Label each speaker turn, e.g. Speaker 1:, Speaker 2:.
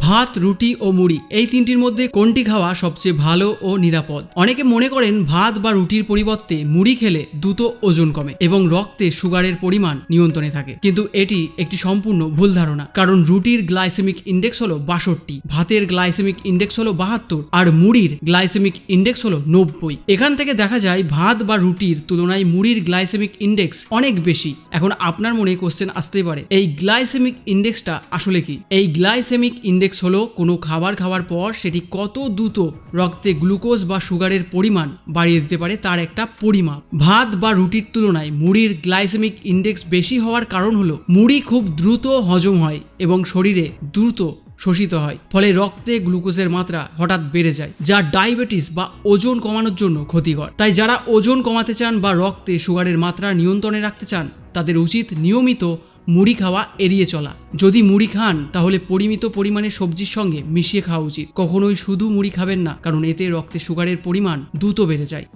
Speaker 1: ভাত, রুটি ও মুড়ি। এই তিনটির মধ্যে কোনটি খাওয়া সবচেয়ে ভালো ও নিরাপদ? অনেকে মনে করেন ভাত বা রুটির পরিবর্তে মুড়ি খেলে দ্রুত ওজন কমে এবং রক্তে সুগারের পরিমাণ নিয়ন্ত্রণে থাকে। কিন্তু এটি একটি সম্পূর্ণ ভুল ধারণা। কারণ রুটির গ্লাইসেমিক ইন্ডেক্স হলো বাষট্টি, ভাতের গ্লাইসেমিক ইন্ডেক্স হলো বাহাত্তর, আর মুড়ির গ্লাইসেমিক ইন্ডেক্স হলো নব্বই। এখান থেকে দেখা যায় ভাত বা রুটির তুলনায় মুড়ির গ্লাইসেমিক ইন্ডেক্স অনেক বেশি। এখন আপনার মনে কোশ্চেন আসতে পারে, এই গ্লাইসেমিক ইন্ডেক্সটা আসলে কি? এই গ্লাইসেমিক ইন্ডেক্স হলো, কোনো খাবার খাওয়ার পর সেটি কত দ্রুত রক্তে গ্লুকোজ বা সুগারের পরিমাণ বাড়িয়ে দিতে পারে তার একটা পরিমাপ। ভাত বা রুটির তুলনায় মুড়ির গ্লাইসেমিক ইন্ডেক্স বেশি হওয়ার কারণ হলো, মুড়ি খুব দ্রুত হজম হয় এবং শরীরে দ্রুত শোষিত হয়, ফলে রক্তে গ্লুকোজের মাত্রা হঠাৎ বেড়ে যায়, যা ডায়াবেটিস বা ওজন কমানোর জন্য ক্ষতিকর। তাই যারা ওজন কমাতে চান বা রক্তে সুগারের মাত্রা নিয়ন্ত্রণে রাখতে চান তাদের উচিত নিয়মিত মুড়ি খাওয়া এড়িয়ে চলা। যদি মুড়ি খান, তাহলে পরিমিত পরিমাণে সবজির সঙ্গে মিশিয়ে খাওয়া উচিত। কখনোই শুধু মুড়ি খাবেন না, কারণ এতে রক্তে সুগারের পরিমাণ দ্রুত বেড়ে যায়।